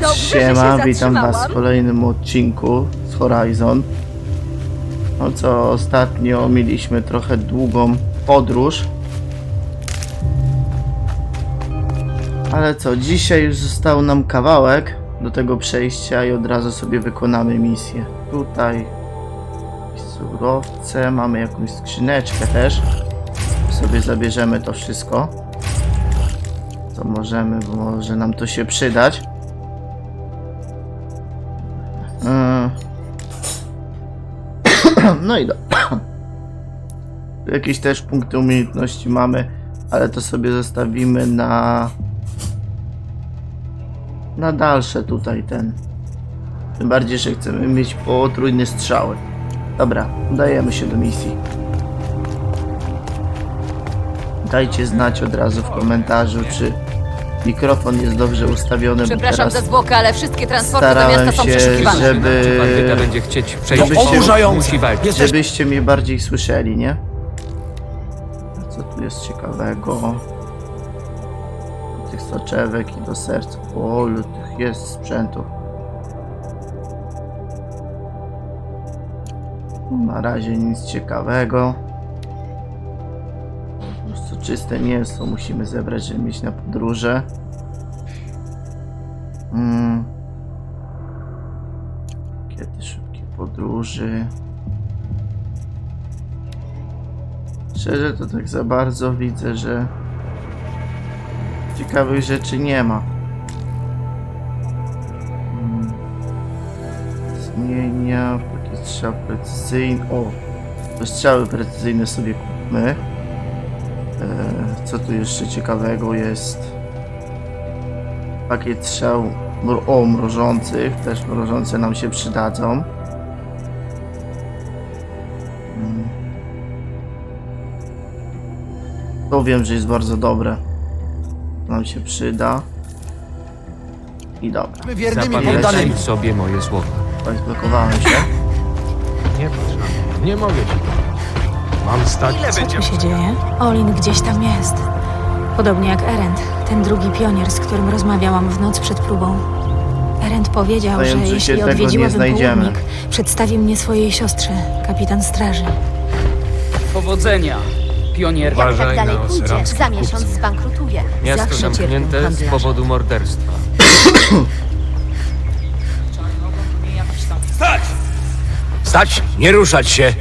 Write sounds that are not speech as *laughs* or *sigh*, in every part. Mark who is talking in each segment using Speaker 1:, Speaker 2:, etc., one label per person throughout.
Speaker 1: Dobrze, się
Speaker 2: siema, witam was w kolejnym odcinku z Horizon. No co, ostatnio mieliśmy trochę długą podróż. Ale co, dzisiaj już został nam kawałek do tego przejścia i od razu sobie wykonamy misję. Tutaj surowce, mamy jakąś skrzyneczkę też. Sobie zabierzemy to wszystko co możemy, bo może nam to się przydać. No i do. *coughs* Jakieś też punkty umiejętności mamy, ale to sobie zostawimy na na dalsze tutaj ten. Tym bardziej, że chcemy mieć potrójne strzały. Dobra, udajemy się do misji. Dajcie znać od razu w komentarzu, czy mikrofon jest dobrze ustawiony. bo
Speaker 1: Przepraszam
Speaker 2: teraz
Speaker 1: za zwłokę, ale wszystkie transporty do
Speaker 2: starałem
Speaker 1: miasta są
Speaker 2: się,
Speaker 1: przeszukiwane.
Speaker 2: żeby,
Speaker 3: Bandyta będzie chcieć przejść.
Speaker 2: Żebyście-
Speaker 3: Oburzające! Musi walczyć.
Speaker 4: Jesteś...
Speaker 2: żebyście mnie bardziej słyszeli, nie? Co tu jest ciekawego? Do tych soczewek i do serc. O, ile tych jest sprzętu. Na razie nic ciekawego. Czyste mięso musimy zebrać, żeby mieć na podróże. Mm. Kiedy szybkiej podróży. Szczerze to tak za bardzo widzę, że ciekawych rzeczy nie ma. Mm. Zmienia, pakiet strzał precyzyjny. O, to strzały precyzyjne sobie kupmy. E, co tu jeszcze ciekawego jest? Pakiet strzał o mrożących, też mrożące nam się przydadzą. Mm. To wiem, że jest bardzo dobre. Nam się przyda. I dobra.
Speaker 4: wiernymi
Speaker 3: Zapamiętaj
Speaker 4: poddanymi.
Speaker 3: sobie moje słowa.
Speaker 2: Zblokowałem się.
Speaker 3: Nie patrz na mnie. Nie mogę ci. Mam stać.
Speaker 5: Co tu się dzieje? Olin gdzieś tam jest. Podobnie jak Erend, ten drugi pionier, z którym rozmawiałam w noc przed próbą. Erend powiedział, że jeśli
Speaker 2: tego nie
Speaker 5: odwiedziłabym
Speaker 2: znajdziemy.
Speaker 5: południk, przedstawi mnie swojej siostrze, kapitan straży.
Speaker 6: Powodzenia, pionierka.
Speaker 1: Jak tak
Speaker 3: Uważaj
Speaker 1: dalej
Speaker 3: na
Speaker 1: pójdzie, za miesiąc
Speaker 3: kupców.
Speaker 1: zbankrutuje.
Speaker 3: Miasto
Speaker 5: Zawsze cierpią
Speaker 3: zamknięte z
Speaker 5: handlarze.
Speaker 3: powodu morderstwa. *coughs*
Speaker 7: Stać, nie ruszać się.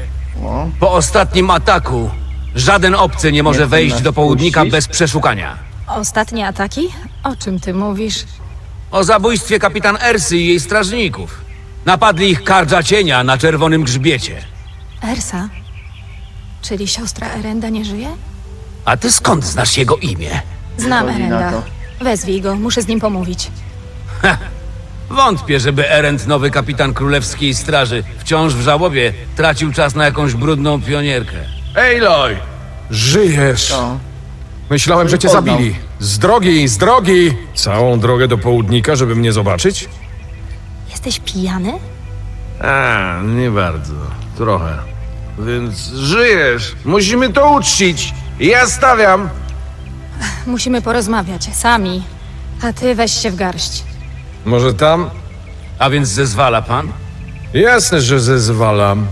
Speaker 2: O,
Speaker 7: Po ostatnim ataku żaden obcy nie może
Speaker 2: Nie
Speaker 7: wejść do południka
Speaker 2: puścić?
Speaker 7: bez przeszukania.
Speaker 5: Ostatnie ataki? O czym ty mówisz?
Speaker 7: O zabójstwie kapitan Ersy i jej strażników. Napadli ich kardża cienia na czerwonym grzbiecie.
Speaker 5: Ersa? Czyli siostra Erenda nie żyje?
Speaker 7: A ty skąd znasz jego imię?
Speaker 5: Znam
Speaker 2: na
Speaker 5: Erenda.
Speaker 2: to.
Speaker 5: Wezwij go, muszę z nim pomówić. *laughs*
Speaker 7: Wątpię, żeby Erend, nowy kapitan królewskiej straży, wciąż w żałobie, tracił czas na jakąś brudną pionierkę.
Speaker 8: Aloy! Żyjesz!
Speaker 2: to.
Speaker 8: Myślałem, że cię zabili. Z drogi, z drogi! Całą drogę do południka, żeby mnie zobaczyć?
Speaker 5: Jesteś pijany?
Speaker 8: A, nie bardzo. Trochę. Więc żyjesz. Musimy to uczcić. Ja stawiam.
Speaker 5: Musimy porozmawiać, sami. A ty weź się w garść.
Speaker 8: Może tam?
Speaker 7: A więc zezwala pan?
Speaker 8: Jasne, że zezwalam.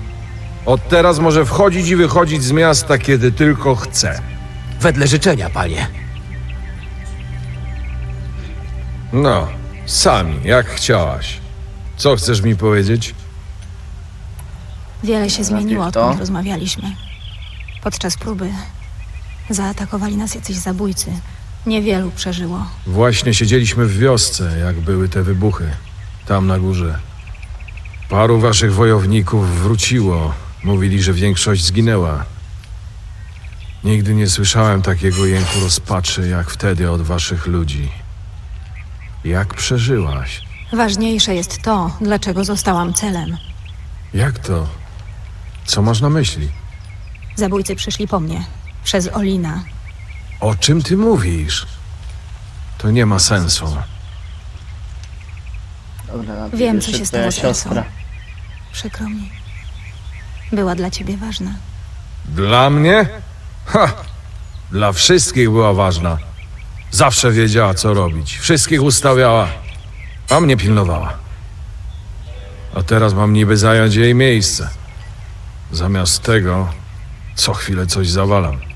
Speaker 8: Od teraz może wchodzić i wychodzić z miasta, kiedy tylko chce.
Speaker 7: Wedle życzenia, panie.
Speaker 8: No, sami, jak chciałaś. Co chcesz mi powiedzieć?
Speaker 5: Wiele się zmieniło, odkąd rozmawialiśmy. Podczas próby zaatakowali nas jacyś zabójcy. Niewielu przeżyło.
Speaker 8: Właśnie siedzieliśmy w wiosce, jak były te wybuchy. Tam na górze. Paru waszych wojowników wróciło. Mówili, że większość zginęła. Nigdy nie słyszałem takiego jęku rozpaczy, jak wtedy od waszych ludzi. Jak przeżyłaś?
Speaker 5: Ważniejsze jest to, dlaczego zostałam celem.
Speaker 8: Jak to? Co masz na myśli?
Speaker 5: Zabójcy przyszli po mnie. Przez Olina.
Speaker 8: O czym ty mówisz? To nie ma sensu.
Speaker 2: Dobra,
Speaker 5: Wiem, co
Speaker 2: jeszcze
Speaker 5: się
Speaker 2: twoja
Speaker 5: stało z
Speaker 2: siostra.
Speaker 5: Przykro mi. Była dla ciebie ważna.
Speaker 8: Dla mnie? Ha! Dla wszystkich była ważna. Zawsze wiedziała, co robić. Wszystkich ustawiała. A mnie pilnowała. A teraz mam niby zająć jej miejsce. Zamiast tego, co chwilę coś zawalam.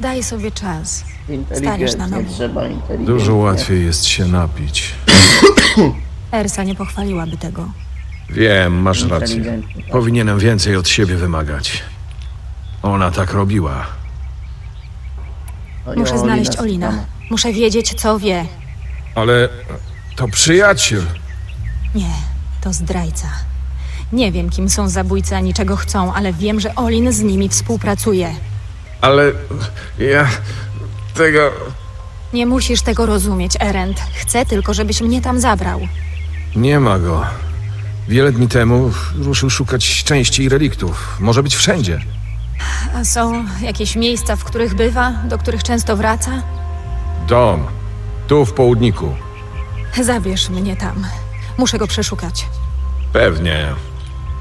Speaker 5: Daj sobie czas. Staniesz na nogi.
Speaker 2: trzeba.
Speaker 8: Dużo łatwiej jest się napić. *coughs*
Speaker 5: Ersa nie pochwaliłaby tego.
Speaker 8: Wiem, masz rację.
Speaker 2: Inteligentnie. tak.
Speaker 8: Powinienem więcej od siebie wymagać. Ona tak robiła.
Speaker 2: Oj,
Speaker 5: Muszę znaleźć. Olina. Muszę wiedzieć, co wie.
Speaker 8: Ale to przyjaciel.
Speaker 5: Nie, to zdrajca. Nie wiem, kim są zabójcy ani czego chcą, ale wiem, że Olin z nimi współpracuje.
Speaker 8: Ale ja tego.
Speaker 5: Nie musisz tego rozumieć, Erend. Chcę tylko, żebyś mnie tam zabrał.
Speaker 8: Nie ma go. Wiele dni temu ruszył szukać części i reliktów. Może być wszędzie.
Speaker 5: A są jakieś miejsca, w których bywa, do których często wraca?
Speaker 8: Dom. Tu w południku.
Speaker 5: Zabierz mnie tam. Muszę go przeszukać.
Speaker 8: Pewnie.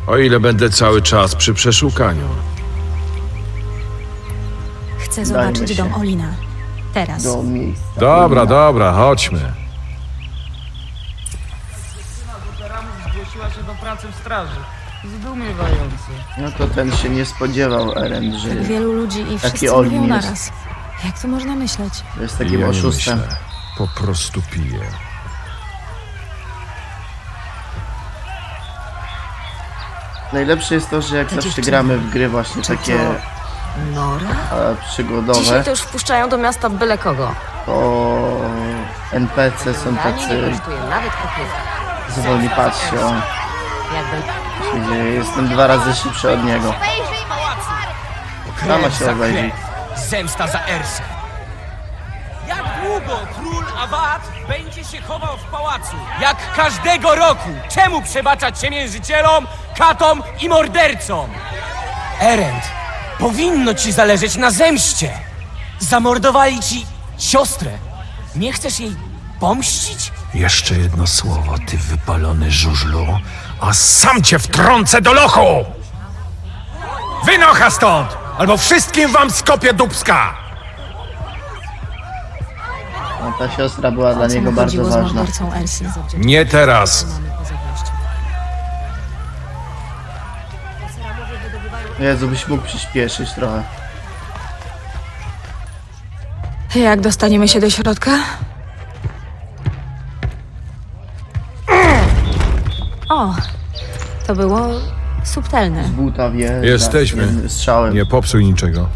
Speaker 8: O ile będę cały czas przy przeszukaniu.
Speaker 5: Chcę
Speaker 2: Dajmy
Speaker 5: zobaczyć
Speaker 2: się.
Speaker 5: dom Olina. Teraz.
Speaker 2: Do miejsca.
Speaker 8: Dobra, dobra, chodźmy.
Speaker 6: Zgłosiła się do pracy w straży. Zdumiewające.
Speaker 2: No to ten się nie spodziewał, Eren, że
Speaker 5: Tak wielu ludzi i wszyscy
Speaker 2: Olin
Speaker 5: mówią
Speaker 2: jest.
Speaker 5: naraz. Jak to można myśleć?
Speaker 2: jest takim
Speaker 8: ja nie
Speaker 2: oszustem.
Speaker 8: myślę. Po prostu piję.
Speaker 2: Najlepsze jest to, że jak
Speaker 5: Te
Speaker 2: zawsze
Speaker 5: dziewczyny.
Speaker 2: gramy w gry właśnie takie
Speaker 1: Nora?
Speaker 2: e, przygodowe,
Speaker 1: Dzisiaj to już wpuszczają do miasta byle kogo.
Speaker 2: to NPC są
Speaker 1: Danie nie
Speaker 2: tacy
Speaker 1: kosztuje nawet kopieka.
Speaker 2: zwolni patrzcie, o,
Speaker 1: Jakby
Speaker 2: co się dzieje, jestem dwa razy szybszy od niego. Sama się obejrzy.
Speaker 4: Zemsta za Ersę. Jak długo król Awad będzie się chował w pałacu? Jak każdego roku. Czemu przebaczać ciemiężycielom, katom i mordercom? Erend, powinno ci zależeć na zemście. Zamordowali ci siostrę. Nie chcesz jej pomścić?
Speaker 8: Jeszcze jedno słowo, ty wypalony żużlu, a sam cię wtrącę do lochu! Wynocha stąd! Albo wszystkim wam skopię dubska!
Speaker 2: No, ta siostra była dla niego bardzo
Speaker 5: chodziło z
Speaker 2: ważna.
Speaker 5: mordercą Elsie?
Speaker 8: Nie teraz!
Speaker 2: Jezu, byś mógł przyspieszyć trochę.
Speaker 5: Jak dostaniemy się do środka? O, to było subtelne.
Speaker 2: Buta wie.
Speaker 8: Jesteśmy.
Speaker 2: jednym Strzałem
Speaker 8: Nie popsuj niczego.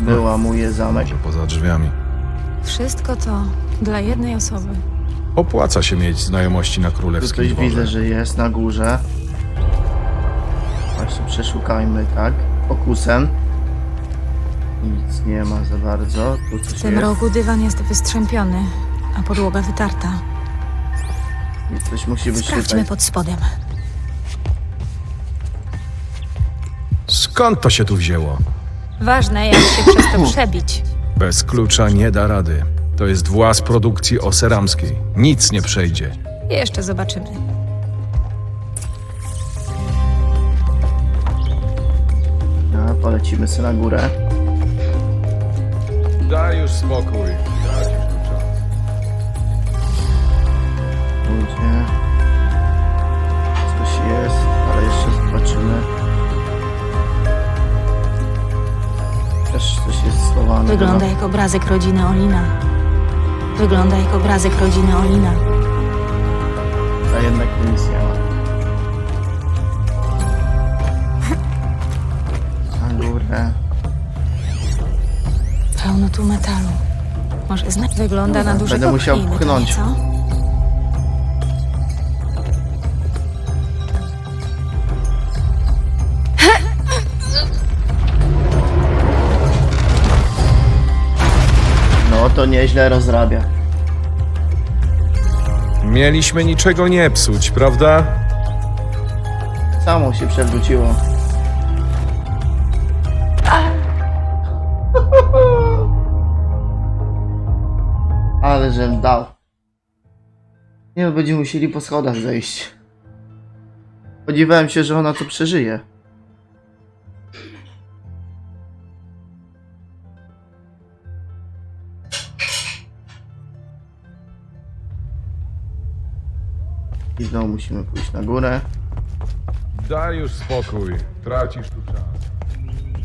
Speaker 2: była mu je zamek.
Speaker 8: Poza drzwiami.
Speaker 5: Wszystko to dla jednej osoby.
Speaker 8: Opłaca się mieć znajomości na
Speaker 2: Tu
Speaker 8: królewskim
Speaker 2: coś
Speaker 8: dworze.
Speaker 2: widzę, że jest na górze. Właśnie przeszukajmy, tak? Okusem. Nic nie ma za bardzo. Tu coś
Speaker 5: W tym
Speaker 2: jest.
Speaker 5: rogu dywan jest wystrzępiony, a podłoga wytarta.
Speaker 2: I coś musi być
Speaker 5: Sprawdźmy
Speaker 2: tutaj.
Speaker 5: pod spodem.
Speaker 8: Skąd to się tu wzięło?
Speaker 5: Ważne, jak się przez to *clears throat* przebić.
Speaker 8: Bez klucza nie da rady. To jest włas produkcji oseramskiej. Nic nie przejdzie.
Speaker 5: Jeszcze zobaczymy.
Speaker 2: A, polecimy sobie na górę.
Speaker 8: Daj już spokój.
Speaker 2: Ludzie. Coś jest, ale jeszcze zobaczymy. Też coś jest schowane.
Speaker 5: Wygląda jak obrazek rodziny Olina. Wygląda jak obrazek rodziny Olina.
Speaker 2: A jednak tu nic
Speaker 5: tu metalu. Może zna... Wygląda na dużego
Speaker 2: Będę musiał
Speaker 5: to
Speaker 2: pchnąć.
Speaker 5: nieco.
Speaker 2: No to nieźle rozrabia.
Speaker 8: Mieliśmy niczego nie psuć, prawda?
Speaker 2: Samo się przewróciło. żem dał. Nie, będziemy musieli po schodach zejść. Spodziewałem się, że ona to przeżyje. I znowu musimy pójść na górę.
Speaker 8: Daj już spokój, tracisz tu czas.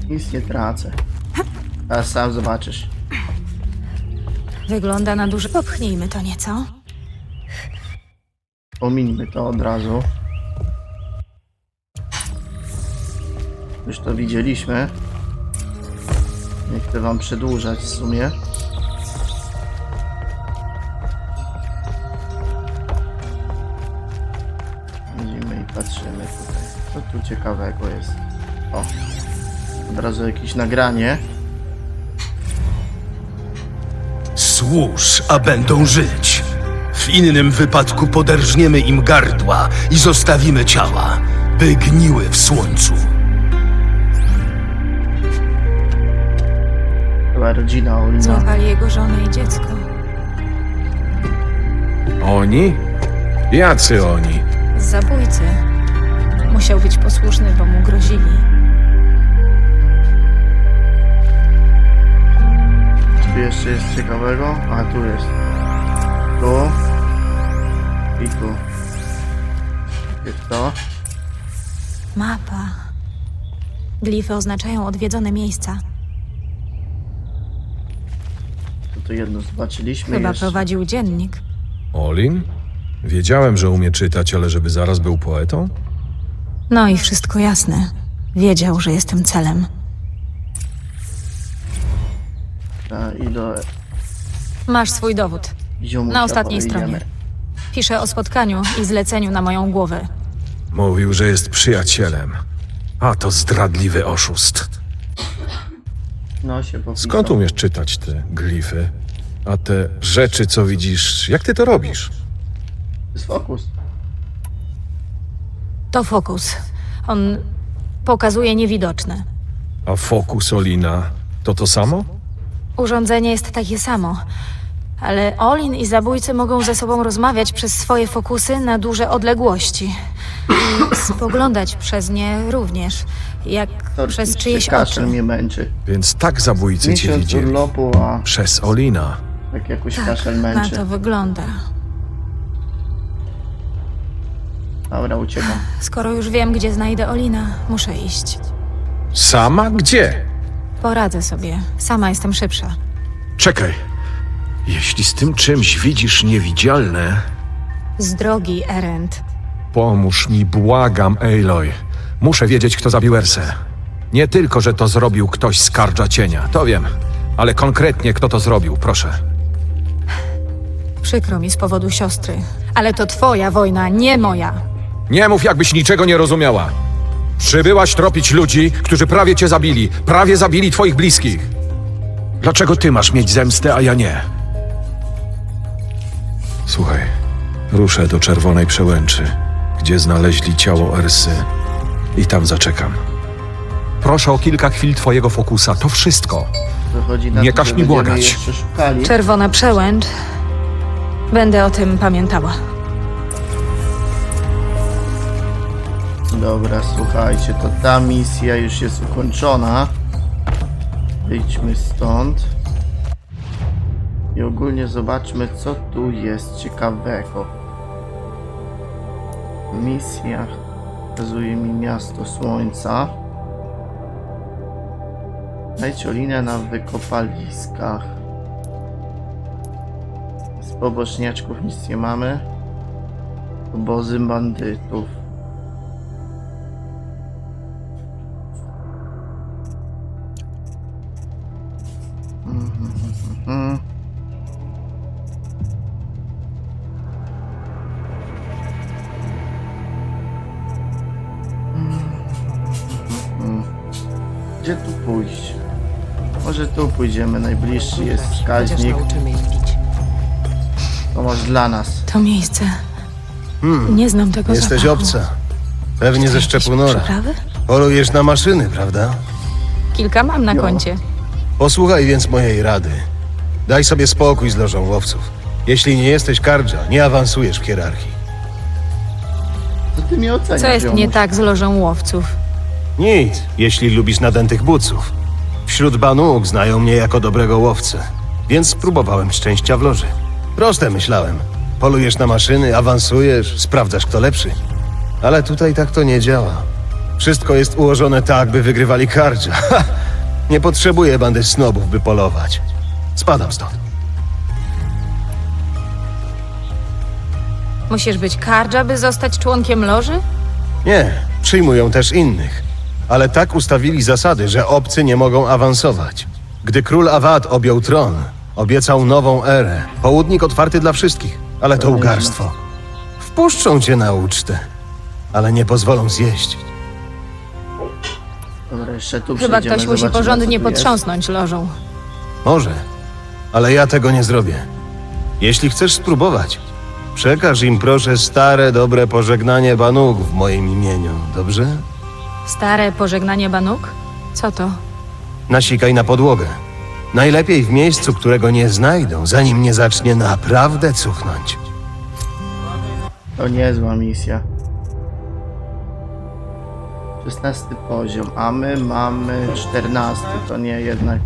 Speaker 2: Nic nie tracę. Teraz sam zobaczysz.
Speaker 5: Wygląda na duży. Popchnijmy to nieco.
Speaker 2: Pomińmy to od razu. Już to widzieliśmy. Nie chcę wam przedłużać w sumie. Widzimy i patrzymy tutaj. Co tu ciekawego jest? O! Od razu jakieś nagranie.
Speaker 9: Służ, a będą żyć. W innym wypadku poderżniemy im gardła i zostawimy ciała, by gniły w słońcu.
Speaker 2: Chyba rodzina Olina.
Speaker 5: Złapali jego żonę i dziecko.
Speaker 8: Oni? Jacy oni?
Speaker 5: Zabójcy. Musiał być posłuszny, bo mu grozili.
Speaker 2: Jeszcze jest ciekawego? A tu jest. Tu. I tu. Jest to.
Speaker 5: Mapa. Glify oznaczają odwiedzone miejsca.
Speaker 2: Tu to jedno zobaczyliśmy
Speaker 5: Chyba
Speaker 2: jeszcze.
Speaker 5: prowadził dziennik.
Speaker 8: Olin? Wiedziałem, że umie czytać, ale żeby zaraz był poetą?
Speaker 5: No i wszystko jasne. Wiedział, że jestem celem.
Speaker 2: A, I do
Speaker 5: Masz swój dowód.
Speaker 2: ziomusia
Speaker 5: Na ostatniej
Speaker 2: podejdziemy.
Speaker 5: stronie. Piszę o spotkaniu i zleceniu na moją głowę.
Speaker 8: Mówił, że jest przyjacielem. A to zdradliwy oszust.
Speaker 2: No się popisał.
Speaker 8: Skąd umiesz czytać te glify? A te rzeczy, co widzisz, jak ty to robisz?
Speaker 2: To jest fokus.
Speaker 5: To fokus. On pokazuje niewidoczne.
Speaker 8: A fokus Olina to to samo?
Speaker 5: Urządzenie jest takie samo. Ale Olin i zabójcy mogą ze sobą rozmawiać przez swoje fokusy na duże odległości. I spoglądać przez nie również, jak przez
Speaker 2: czy
Speaker 5: czyjeś
Speaker 2: kaszel
Speaker 5: oczy.
Speaker 2: mnie męczy.
Speaker 8: Więc tak zabójcy cię
Speaker 2: Miesiąc
Speaker 8: widzieli.
Speaker 2: urlopu, a
Speaker 8: Przez Olina.
Speaker 2: tak jakoś
Speaker 5: Tak,
Speaker 2: kaszel
Speaker 5: na
Speaker 2: męczy.
Speaker 5: to wygląda.
Speaker 2: Dobra, uciekam.
Speaker 5: Skoro już wiem, gdzie znajdę Olina, muszę iść.
Speaker 8: Sama gdzie?
Speaker 5: Poradzę sobie. Sama jestem szybsza.
Speaker 8: Czekaj. Jeśli z tym czymś widzisz niewidzialne,
Speaker 5: Z drogi, Erend.
Speaker 8: pomóż mi, błagam, Aloy. Muszę wiedzieć, kto zabił Ersę. Nie tylko, że to zrobił ktoś z Kardża Cienia, to wiem. Ale konkretnie, kto to zrobił, proszę.
Speaker 5: Przykro mi z powodu siostry. Ale to twoja wojna, nie moja.
Speaker 8: Nie mów, jakbyś niczego nie rozumiała. Przybyłaś tropić ludzi, którzy prawie cię zabili, prawie zabili twoich bliskich. Dlaczego ty masz mieć zemstę, a ja nie? Słuchaj, ruszę do Czerwonej Przełęczy, gdzie znaleźli ciało Ersy i tam zaczekam. Proszę o kilka chwil twojego fokusa, to wszystko.
Speaker 2: Wychodzi na
Speaker 8: Nie
Speaker 2: to,
Speaker 8: każ
Speaker 2: że
Speaker 8: mi
Speaker 2: będziemy
Speaker 8: błagać.
Speaker 2: jeszcze szukali.
Speaker 5: Czerwona przełęcz. Będę o tym pamiętała.
Speaker 2: Dobra, słuchajcie, to ta misja już jest ukończona. Wyjdźmy stąd. I ogólnie zobaczmy, co tu jest ciekawego. Misja pokazuje mi miasto słońca. Znajdź olinę na wykopaliskach. Z poboczniaczków nic nie mamy. Obozy bandytów. Pójdziemy, najbliższy jest wskaźnik. To masz dla nas.
Speaker 5: To miejsce. Nie znam tego
Speaker 9: Jesteś
Speaker 5: zapachu.
Speaker 9: obca. Pewnie ze szczepu nora.
Speaker 5: przyprawy?
Speaker 9: Polujesz na maszyny, prawda?
Speaker 5: Kilka mam na
Speaker 2: Jo.
Speaker 5: koncie.
Speaker 9: Posłuchaj więc mojej rady. Daj sobie spokój z lożą łowców. Jeśli nie jesteś kardża, nie awansujesz w hierarchii.
Speaker 2: Co ty mnie oceniasz?
Speaker 5: Co jest nie tak z lożą łowców?
Speaker 9: Nic, jeśli lubisz nadętych buców. Wśród banuk znają mnie jako dobrego łowcę, więc spróbowałem szczęścia w loży. Proste myślałem. Polujesz na maszyny, awansujesz, sprawdzasz kto lepszy. Ale tutaj tak to nie działa. Wszystko jest ułożone tak, by wygrywali kardża. *laughs* Ha! Nie potrzebuję bandy snobów, by polować. Spadam stąd.
Speaker 5: Musisz być kardża, by zostać członkiem loży?
Speaker 9: Nie, przyjmują też innych. Ale tak ustawili zasady, że obcy nie mogą awansować. Gdy król Awad objął tron, obiecał nową erę. Południk otwarty dla wszystkich, ale to ugarstwo. Wpuszczą cię na ucztę, ale nie pozwolą zjeść.
Speaker 2: Dobra, jeszcze tu
Speaker 5: Chyba ktoś musi porządnie potrząsnąć lożą.
Speaker 9: Może, ale ja tego nie zrobię. Jeśli chcesz spróbować, przekaż im proszę stare, dobre pożegnanie Banuk w moim imieniu, dobrze?
Speaker 5: Stare pożegnanie Banuk? Co to?
Speaker 9: Nasikaj na podłogę. Najlepiej w miejscu, którego nie znajdą, zanim nie zacznie naprawdę cuchnąć.
Speaker 2: To niezła misja. 16 poziom, a my mamy 14. To nie jednak.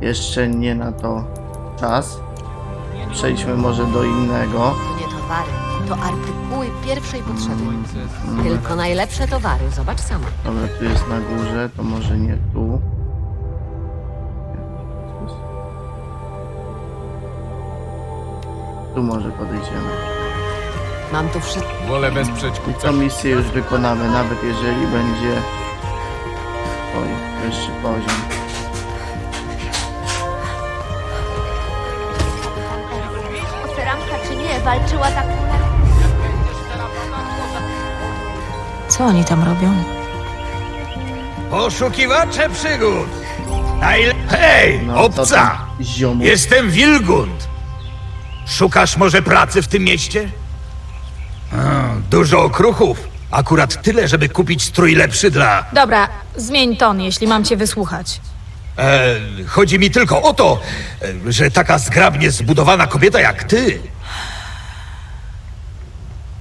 Speaker 2: Jeszcze nie na to czas. Przejdźmy może do innego.
Speaker 1: To nie towary, to artykuły pierwszej potrzeby. Tylko najlepsze towary, zobacz sama.
Speaker 2: Dobra, tu jest na górze, to może nie tu. Tu może podejdziemy.
Speaker 1: Mam tu wszystko.
Speaker 3: Wolę wesprzeć
Speaker 2: I
Speaker 3: kupca.
Speaker 2: tą misję już wykonamy, nawet jeżeli będzie... Oj, wyższy poziom.
Speaker 10: Oceramka czy nie, walczyła za
Speaker 5: Co oni tam robią?
Speaker 7: Poszukiwacze przygód! Najle... Hej,
Speaker 2: No, to
Speaker 7: obca!
Speaker 2: tam ziomu.
Speaker 7: Jestem Wilgund. Szukasz może pracy w tym mieście? A, dużo okruchów. Akurat tyle, żeby kupić strój lepszy dla...
Speaker 5: Dobra, zmień ton, jeśli mam cię wysłuchać.
Speaker 7: E, chodzi mi tylko o to, e, że taka zgrabnie zbudowana kobieta jak ty...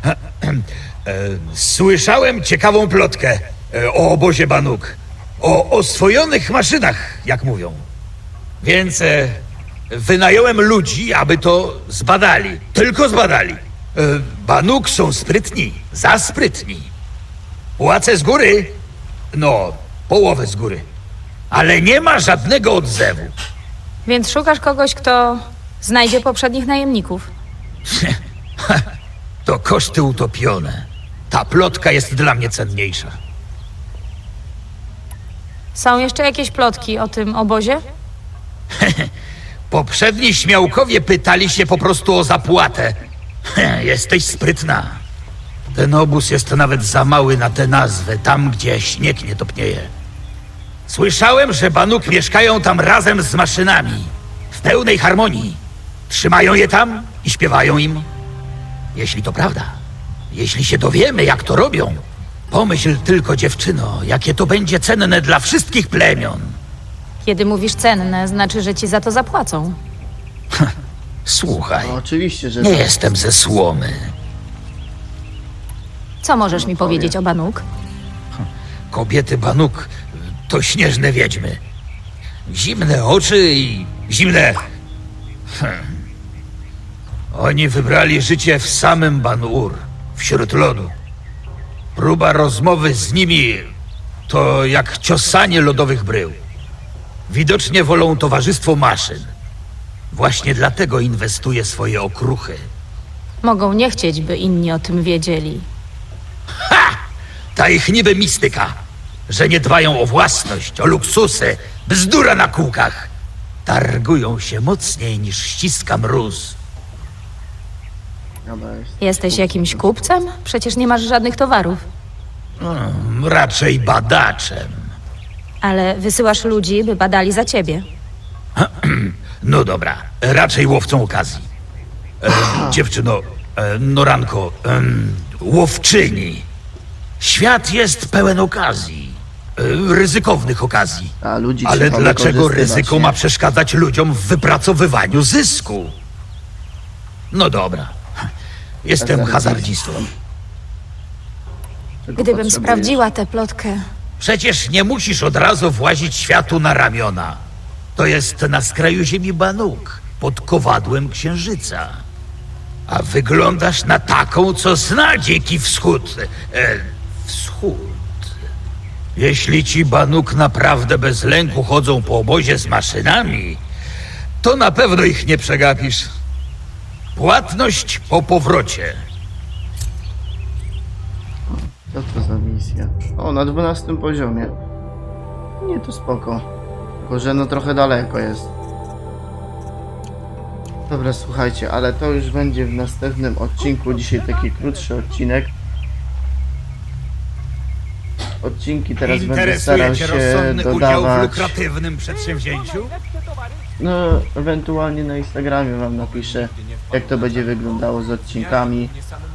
Speaker 7: E, słyszałem ciekawą plotkę e, o obozie Banuk. O oswojonych maszynach, jak mówią. Więc e, wynająłem ludzi, aby to zbadali. Tylko zbadali. E, Banuk są sprytni, za sprytni. Płacę z góry, no, połowę z góry. Ale nie ma żadnego odzewu.
Speaker 5: Więc szukasz kogoś, kto znajdzie poprzednich najemników. *laughs* *laughs*
Speaker 7: To koszty utopione. Ta plotka jest dla mnie cenniejsza.
Speaker 5: Są jeszcze jakieś plotki o tym obozie? *laughs*
Speaker 7: Poprzedni śmiałkowie pytali się po prostu o zapłatę. *laughs* Jesteś sprytna. Ten obóz jest nawet za mały na tę nazwę, tam gdzie śnieg nie topnieje. Słyszałem, że Banuk mieszkają tam razem z maszynami. W pełnej harmonii. Trzymają je tam i śpiewają im. Jeśli to prawda, jeśli się dowiemy, jak to robią, pomyśl tylko, dziewczyno, jakie to będzie cenne dla wszystkich plemion.
Speaker 5: Kiedy mówisz cenne, znaczy, że ci za to zapłacą. *laughs*
Speaker 7: Słuchaj,
Speaker 2: No, oczywiście, że
Speaker 7: nie
Speaker 2: tak.
Speaker 7: jestem ze słomy.
Speaker 5: Co możesz mi powiedzieć o Banuk?
Speaker 7: Kobiety Banuk to śnieżne wiedźmy. Zimne oczy i zimne. Hmm. *laughs* Oni wybrali życie w samym Banur, wśród lodu. Próba rozmowy z nimi to jak ciosanie lodowych brył. Widocznie wolą towarzystwo maszyn. Właśnie dlatego inwestuje swoje okruchy.
Speaker 5: Mogą nie chcieć, by inni o tym wiedzieli.
Speaker 7: Ta ich niby mistyka, że nie dbają o własność, o luksusy, bzdura na kółkach. Targują się mocniej niż ściska mróz.
Speaker 5: Jesteś jakimś kupcem? Przecież nie masz żadnych towarów.
Speaker 7: Hmm, raczej badaczem.
Speaker 5: Ale wysyłasz ludzi, by badali za ciebie. *clears throat*
Speaker 7: No dobra, raczej łowcą okazji. E, *clears throat* dziewczyno, e, Noranko, em, łowczyni. Świat jest pełen okazji. E, ryzykownych okazji.
Speaker 2: A ludzi
Speaker 7: Ale
Speaker 2: trzeba
Speaker 7: dlaczego
Speaker 2: wykorzystywać,
Speaker 7: ryzyko
Speaker 2: nie?
Speaker 7: ma przeszkadzać ludziom w wypracowywaniu zysku? No dobra. Jestem hazardzistą.
Speaker 2: Czego
Speaker 5: Gdybym
Speaker 2: potrzebujesz?
Speaker 5: sprawdziła tę plotkę,
Speaker 7: Przecież nie musisz od razu włazić światu na ramiona. To jest na skraju ziemi Banuk, pod kowadłem księżyca. A wyglądasz na taką, co zna dziki wschód. E, wschód. Jeśli ci Banuk naprawdę bez lęku chodzą po obozie z maszynami, to na pewno ich nie przegapisz. Płatność po powrocie.
Speaker 2: Co to za misja? O, na 12 poziomie. Nie, to spoko. Tylko, że no trochę daleko jest. Dobra, słuchajcie, ale to już będzie w następnym odcinku. Dzisiaj taki krótszy odcinek. Odcinki teraz będę starał się dodawać.
Speaker 7: lukratywnym przedsięwzięciu?
Speaker 2: No, ewentualnie na Instagramie wam napiszę, jak to będzie wyglądało z odcinkami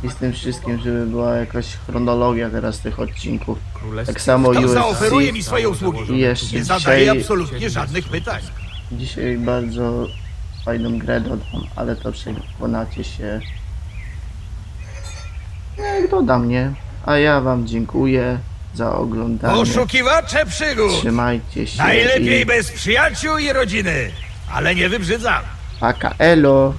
Speaker 2: i z tym wszystkim, żeby była jakaś chronologia teraz tych odcinków. Tak samo
Speaker 7: To
Speaker 2: UFC.
Speaker 7: zaoferuje mi swoje usługi.
Speaker 2: I jeszcze
Speaker 7: Nie zadaję
Speaker 2: dzisiaj,
Speaker 7: absolutnie żadnych pytań.
Speaker 2: dzisiaj bardzo fajną grę dodam, ale to przekonacie się jak dodam, nie? A ja wam dziękuję za oglądanie.
Speaker 7: Poszukiwacze przygód!
Speaker 2: Trzymajcie się
Speaker 7: Najlepiej
Speaker 2: i
Speaker 7: bez przyjaciół i rodziny, ale nie wybrzydzam.
Speaker 2: paka elo.